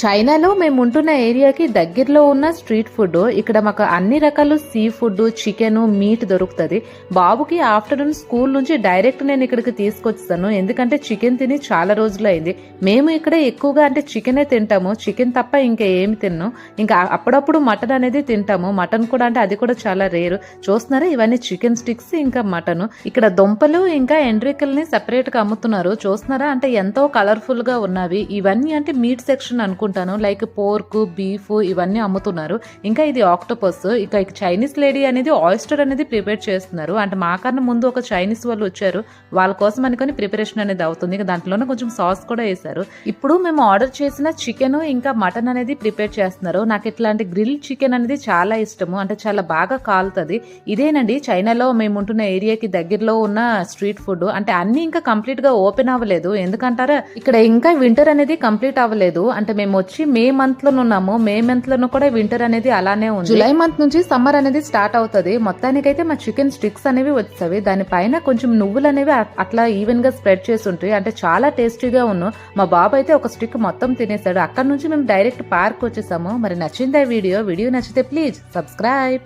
చైనాలో మేము ఉంటున్న ఏరియాకి దగ్గరలో ఉన్న స్ట్రీట్ ఫుడ్ ఇక్కడ మాకు అన్ని రకాల సీ ఫుడ్ చికెన్ మీట్ దొరుకుతుంది. బాబుకి ఆఫ్టర్నూన్ స్కూల్ నుంచి డైరెక్ట్ నేను ఇక్కడికి తీసుకొచ్చాను ఎందుకంటే చికెన్ తిని చాలా రోజులు అయింది. మేము ఇక్కడ ఎక్కువగా అంటే చికెనే తింటాము. చికెన్ తప్ప ఇంకా ఏమి తిన్నాం. ఇంకా అప్పుడప్పుడు మటన్ అనేది తింటాము. మటన్ కూడా అంటే అది కూడా చాలా రేరు. చూస్తున్నారా? ఇవన్నీ చికెన్ స్టిక్స్ ఇంకా మటన్. ఇక్కడ దుంపలు ఇంకా ఎండ్రికల్ని సెపరేట్గా అమ్ముతున్నారు. చూస్తున్నారా? అంటే ఎంతో కలర్ఫుల్గా ఉన్నవి. ఇవన్నీ అంటే మీట్ సెక్షన్ అనుకుంటాను. లైక్ పోర్క్ బీఫ్ ఇవన్నీ అమ్ముతున్నారు. ఇంకా ఇది ఆక్టోపస్. ఇక చైనీస్ లేడీ అనేది ఆయిస్టర్ అనేది ప్రిపేర్ చేస్తున్నారు. అంటే మాకన్నా ముందు ఒక చైనీస్ వాళ్ళు వచ్చారు. వాళ్ళ కోసం అనుకొని ప్రిపరేషన్ అనేది అవుతుంది. ఇక దాంట్లోనే కొంచెం సాస్ కూడా వేశారు. ఇప్పుడు మేము ఆర్డర్ చేసిన చికెన్ ఇంకా మటన్ అనేది ప్రిపేర్ చేస్తున్నారు. నాకు ఇట్లాంటి గ్రిల్ చికెన్ అనేది చాలా ఇష్టము. అంటే చాలా బాగా కాలుతుంది. ఇదేనండి చైనాలో మేము ఉంటున్న ఏరియాకి దగ్గరలో ఉన్న స్ట్రీట్ ఫుడ్. అంటే అన్ని ఇంకా కంప్లీట్గా ఓపెన్ అవ్వలేదు. ఎందుకంటారా ఇక్కడ ఇంకా వింటర్ అనేది కంప్లీట్ అవ్వలేదు. అంటే మేము వచ్చి మే మంత్లో ఉన్నాము మే మంత్లో కూడా వింటర్ అనేది అలానే ఉంది. జూలై మంత్ నుంచి సమ్మర్ అనేది స్టార్ట్ అవుతుంది. మొత్తానికైతే మా చికెన్ స్టిక్స్ అనేవి వచ్చేవి. దానిపైన కొంచెం నువ్వులు అనేవి అట్లా ఈవెన్గా స్ప్రెడ్ చేసి ఉంటాయి అంటే చాలా టేస్టీగా ఉన్నాం. మా బాబు అయితే ఒక స్టిక్ మొత్తం తినేశాడు అక్కడ నుంచి మేము డైరెక్ట్ పార్క్ వచ్చేసాము. మరి నచ్చిందా వీడియో? వీడియో నచ్చితే ప్లీజ్ సబ్స్క్రైబ్